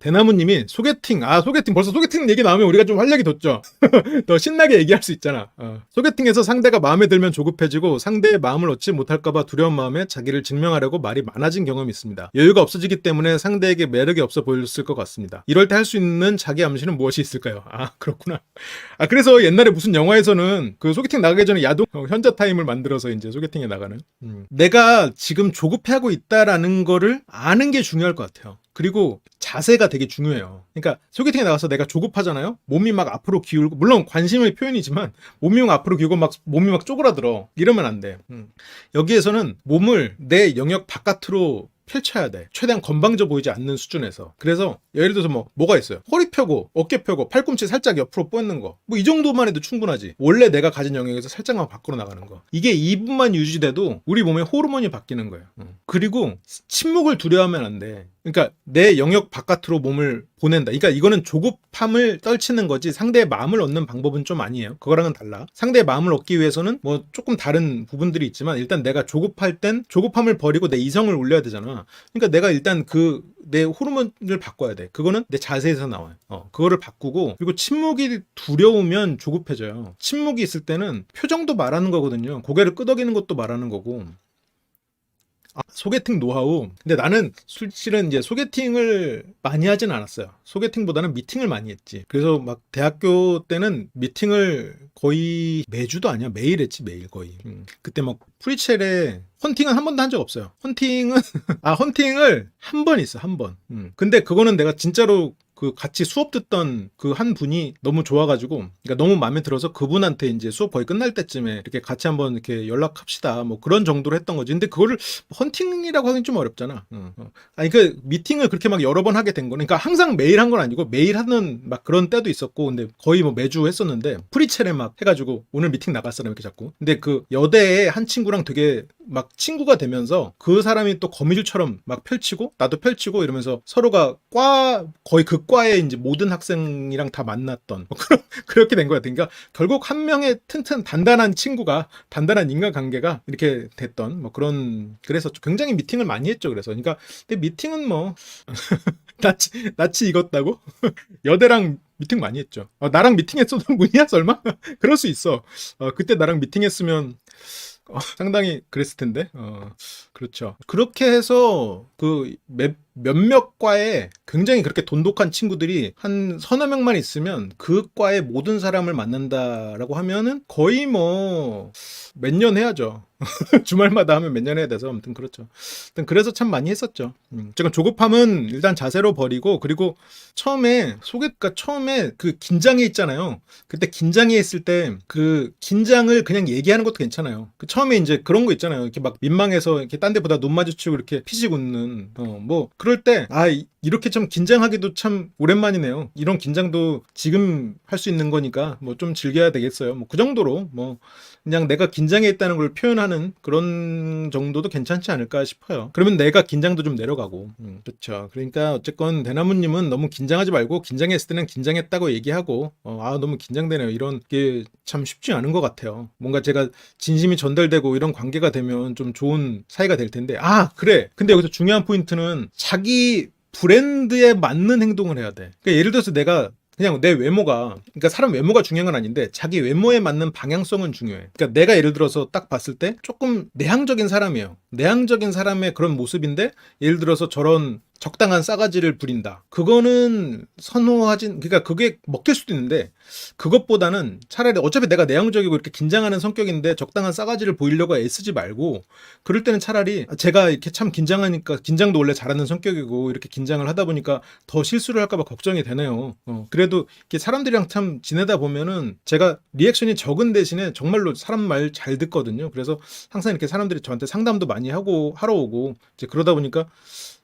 대나무님이 소개팅, 아, 소개팅, 벌써 소개팅 얘기 나오면 우리가 좀 활력이 돋죠? 더 신나게 얘기할 수 있잖아. 어. 소개팅에서 상대가 마음에 들면 조급해지고 상대의 마음을 얻지 못할까봐 두려운 마음에 자기를 증명하려고 말이 많아진 경험이 있습니다. 여유가 없어지기 때문에 상대에게 매력이 없어 보였을 것 같습니다. 이럴 때 할 수 있는 자기 암시는 무엇이 있을까요? 아, 그렇구나. 아, 그래서 옛날에 무슨 영화에서는 그 소개팅 나가기 전에 야동 어, 현자 타임을 만들어서 이제 소개팅에 나가는. 음. 내가 지금 조급해하고 있다라는 거를 아는 게 중요할 것 같아요. 그리고 자세가 되게 중요해요. 그러니까 소개팅에 나가서 내가 조급하잖아요. 몸이 막 앞으로 기울고 물론 관심의 표현이지만 몸이 막 앞으로 기울고 막 몸이 막 쪼그라들어. 이러면 안 돼. 음. 여기에서는 몸을 내 영역 바깥으로 펼쳐야 돼. 최대한 건방져 보이지 않는 수준에서. 그래서 예를 들어서 뭐 뭐가 있어요? 허리 펴고 어깨 펴고 팔꿈치 살짝 옆으로 뻗는 거. 뭐 이 정도만 해도 충분하지. 원래 내가 가진 영역에서 살짝만 밖으로 나가는 거. 이게 2분만 유지돼도 우리 몸의 호르몬이 바뀌는 거예요. 음. 그리고 침묵을 두려워하면 안 돼. 그러니까 내 영역 바깥으로 몸을 보낸다. 그러니까 이거는 조급함을 떨치는 거지 상대의 마음을 얻는 방법은 좀 아니에요. 그거랑은 달라. 상대의 마음을 얻기 위해서는 뭐 조금 다른 부분들이 있지만 일단 내가 조급할 땐 조급함을 버리고 내 이성을 올려야 되잖아. 그러니까 내가 일단 그 내 호르몬을 바꿔야 돼. 그거는 내 자세에서 나와요. 어, 그거를 바꾸고 그리고 침묵이 두려우면 조급해져요. 침묵이 있을 때는 표정도 말하는 거거든요. 고개를 끄덕이는 것도 말하는 거고. 아, 소개팅 노하우. 근데 나는 실은 이제 소개팅을 많이 하진 않았어요. 소개팅보다는 미팅을 많이 했지. 그래서 막 대학교 때는 미팅을 거의 매주도 아니야. 매일 했지, 매일 거의. 음. 그때 막 프리첼에 헌팅은 한 번도 한 적 없어요. 헌팅은, 아, 헌팅을 한 번 있어, 한 번. 음. 근데 그거는 내가 진짜로 그 같이 수업 듣던 그 한 분이 너무 좋아가지고, 그러니까 너무 마음에 들어서 그분한테 이제 수업 거의 끝날 때쯤에 이렇게 같이 한번 이렇게 연락합시다. 뭐 그런 정도로 했던 거지. 근데 그거를 헌팅이라고 하긴 좀 어렵잖아. 어, 어. 아니 그 미팅을 그렇게 막 여러 번 하게 된 거는, 그러니까 항상 매일 한 건 아니고 매일 하는 막 그런 때도 있었고, 근데 거의 뭐 매주 했었는데 프리첼에 막 해가지고 오늘 미팅 사람 이렇게 자꾸. 근데 그 여대에 한 친구랑 되게 막 친구가 되면서 그 사람이 또 거미줄처럼 막 펼치고 나도 펼치고 이러면서 서로가 과 거의 그 과의 이제 모든 학생이랑 다 만났던 뭐 그런 그렇게 된 거야. 그러니까 결국 한 명의 튼튼 단단한 친구가 단단한 인간 관계가 이렇게 됐던 뭐 그런 그래서 굉장히 미팅을 많이 했죠. 그래서 그러니까 근데 미팅은 뭐 낯이 낯이 익었다고 여대랑 미팅 많이 했죠. 어, 나랑 미팅했었던 분이야 설마? 그럴 수 있어. 어, 그때 나랑 미팅했으면 어, 상당히 그랬을 텐데. 어, 그렇죠. 그렇게 해서 그 몇, 몇몇 과에 굉장히 그렇게 돈독한 친구들이 한 서너 명만 있으면 그 과의 모든 사람을 만난다라고 하면은 거의 뭐 몇 년 해야죠. 주말마다 하면 몇 년 해야 돼서 아무튼 그렇죠. 아무튼 그래서 참 많이 했었죠. 음. 제가 조급함은 일단 자세로 버리고 그리고 처음에 소개가 처음에 그 긴장해 있잖아요. 그때 긴장해 있을 때 그 긴장을 그냥 얘기하는 것도 괜찮아요. 그 처음에 이제 그런 거 있잖아요. 이렇게 막 민망해서 이렇게 딴 데보다 눈 마주치고 이렇게 피식 웃는 어 뭐 그럴 때 아 이렇게 좀 긴장하기도 참 오랜만이네요. 이런 긴장도 지금 할 수 있는 거니까 뭐 좀 즐겨야 되겠어요. 뭐 그 정도로 뭐 그냥 내가 긴장해 있다는 걸 표현하는 그런 정도도 괜찮지 않을까 싶어요. 그러면 내가 긴장도 좀 내려가고. 음, 그렇죠. 그러니까 어쨌건 대나무님은 너무 긴장하지 말고 긴장했을 때는 긴장했다고 얘기하고 어, 아 너무 긴장되네요. 이런 게 참 쉽지 않은 것 같아요. 뭔가 제가 진심이 전달되고 이런 관계가 되면 좀 좋은 사이가 될 텐데 아 그래. 근데 여기서 중요한 포인트는 자기 브랜드에 맞는 행동을 해야 돼. 그러니까 예를 들어서 내가 그냥 내 외모가 그러니까 사람 외모가 중요한 건 아닌데 자기 외모에 맞는 방향성은 중요해. 그러니까 내가 예를 들어서 딱 봤을 때 조금 내향적인 사람이에요. 내향적인 사람의 그런 모습인데 예를 들어서 저런 적당한 싸가지를 부린다. 그거는 선호하진 그러니까 그게 먹힐 수도 있는데 그것보다는 차라리 어차피 내가 내향적이고 이렇게 긴장하는 성격인데 적당한 싸가지를 보이려고 애쓰지 말고 그럴 때는 차라리 제가 이렇게 참 긴장하니까 긴장도 원래 잘하는 성격이고 이렇게 긴장을 하다 보니까 더 실수를 할까봐 걱정이 되네요. 어, 그래도 이렇게 사람들이랑 참 지내다 보면은 제가 리액션이 적은 대신에 정말로 사람 말 잘 듣거든요. 그래서 항상 이렇게 사람들이 저한테 상담도 많이 하고 하러 오고 이제 그러다 보니까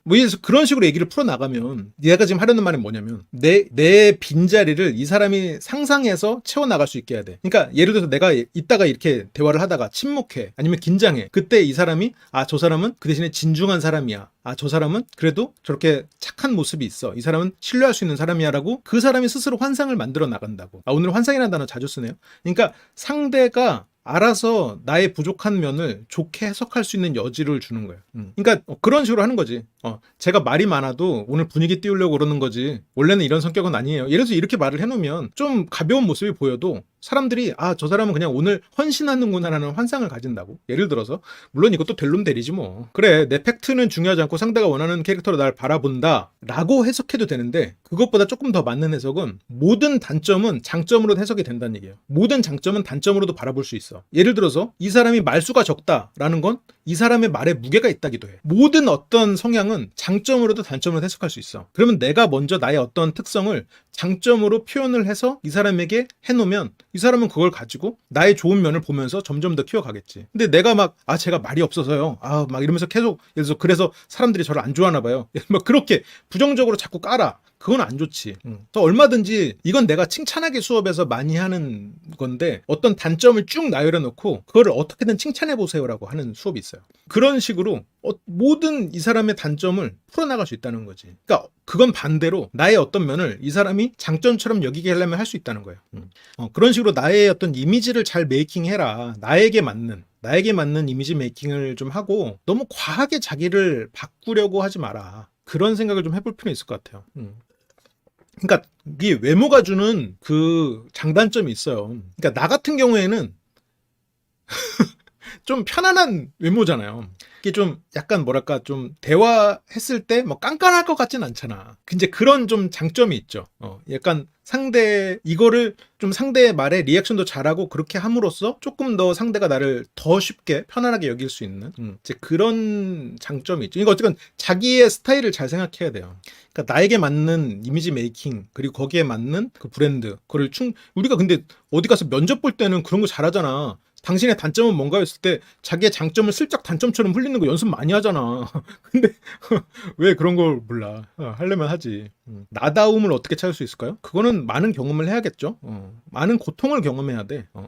뭐 그런 식으로 얘기를 풀어 나가면 얘가 지금 하려는 말이 뭐냐면 내 내 빈자리를 이 사람이 상상해서 채워 나갈 수 있게 해야 돼. 그러니까 예를 들어서 내가 이따가 이렇게 대화를 하다가 침묵해 아니면 긴장해. 그때 이 사람이 아 저 사람은 그 대신에 진중한 사람이야. 아 저 사람은 그래도 저렇게 착한 모습이 있어. 이 사람은 신뢰할 수 있는 사람이야라고 그 사람이 스스로 환상을 만들어 나간다고. 아 오늘 환상이라는 단어 자주 쓰네요. 그러니까 상대가 알아서 나의 부족한 면을 좋게 해석할 수 있는 여지를 주는 거예요. 음. 그러니까 어, 그런 식으로 하는 거지. 어, 제가 말이 많아도 오늘 분위기 띄우려고 그러는 거지. 원래는 이런 성격은 아니에요. 예를 들어서 이렇게 말을 해놓으면 좀 가벼운 모습이 보여도 사람들이 아 저 사람은 그냥 오늘 헌신하는구나라는 환상을 가진다고. 예를 들어서 물론 이것도 델론 대리지 뭐. 그래 내 팩트는 중요하지 않고 상대가 원하는 캐릭터로 날 바라본다 라고 해석해도 되는데 그것보다 조금 더 맞는 해석은 모든 단점은 장점으로 해석이 된다는 얘기예요. 모든 장점은 단점으로도 바라볼 수 있어. 예를 들어서 이 사람이 말수가 적다라는 건 이 사람의 말에 무게가 있다기도 해. 모든 어떤 성향은 장점으로도 단점으로 해석할 수 있어. 그러면 내가 먼저 나의 어떤 특성을 장점으로 표현을 해서 이 사람에게 해놓으면 이 사람은 그걸 가지고 나의 좋은 면을 보면서 점점 더 키워가겠지. 근데 내가 막, 아, 제가 말이 없어서요. 아, 막 이러면서 계속, 예를 들어서 그래서 사람들이 저를 안 좋아하나 봐요. 막 그렇게 부정적으로 자꾸 깔아. 그건 안 좋지. 또 얼마든지 이건 내가 칭찬하기 수업에서 많이 하는 건데 어떤 단점을 쭉 나열해 놓고 그거를 어떻게든 칭찬해 보세요라고 하는 수업이 있어요. 그런 식으로 어, 모든 이 사람의 단점을 풀어나갈 수 있다는 거지. 그러니까 그건 반대로 나의 어떤 면을 이 사람이 장점처럼 여기게 하려면 할 수 있다는 거예요. 음. 어, 그런 식으로 나의 어떤 이미지를 잘 메이킹해라. 나에게 맞는 나에게 맞는 이미지 메이킹을 좀 하고 너무 과하게 자기를 바꾸려고 하지 마라. 그런 생각을 좀 해볼 필요 있을 것 같아요. 음. 그러니까 이게 외모가 주는 그 장단점이 있어요. 그러니까 나 같은 경우에는 좀 편안한 외모잖아요. 이게 좀 약간 뭐랄까 좀 대화했을 때 뭐 깐깐할 것 같진 않잖아. 근데 그런 좀 장점이 있죠. 어, 약간 상대 이거를 좀 상대의 말에 리액션도 잘하고 그렇게 함으로써 조금 더 상대가 나를 더 쉽게 편안하게 여길 수 있는 음, 이제 그런 장점이 있죠. 이거 어쨌든 자기의 스타일을 잘 생각해야 돼요. 그러니까 나에게 맞는 이미지 메이킹 그리고 거기에 맞는 그 브랜드 그걸 충 우리가 근데 어디 가서 면접 볼 때는 그런 거 잘하잖아. 당신의 단점은 뭔가 했을 때 자기의 장점을 슬쩍 단점처럼 흘리는 거 연습 많이 하잖아. 근데 왜 그런 걸 몰라? 어, 하려면 하지. 음. 나다움을 어떻게 찾을 수 있을까요? 그거는 많은 경험을 해야겠죠. 어, 많은 고통을 경험해야 돼. 어.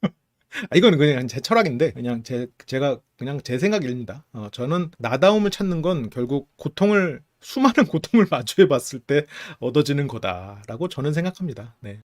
아, 이거는 그냥 제 철학인데 그냥 제 제가 그냥 제 생각입니다. 어, 저는 나다움을 찾는 건 결국 고통을 수많은 고통을 마주해 봤을 때 얻어지는 거다라고 저는 생각합니다. 네.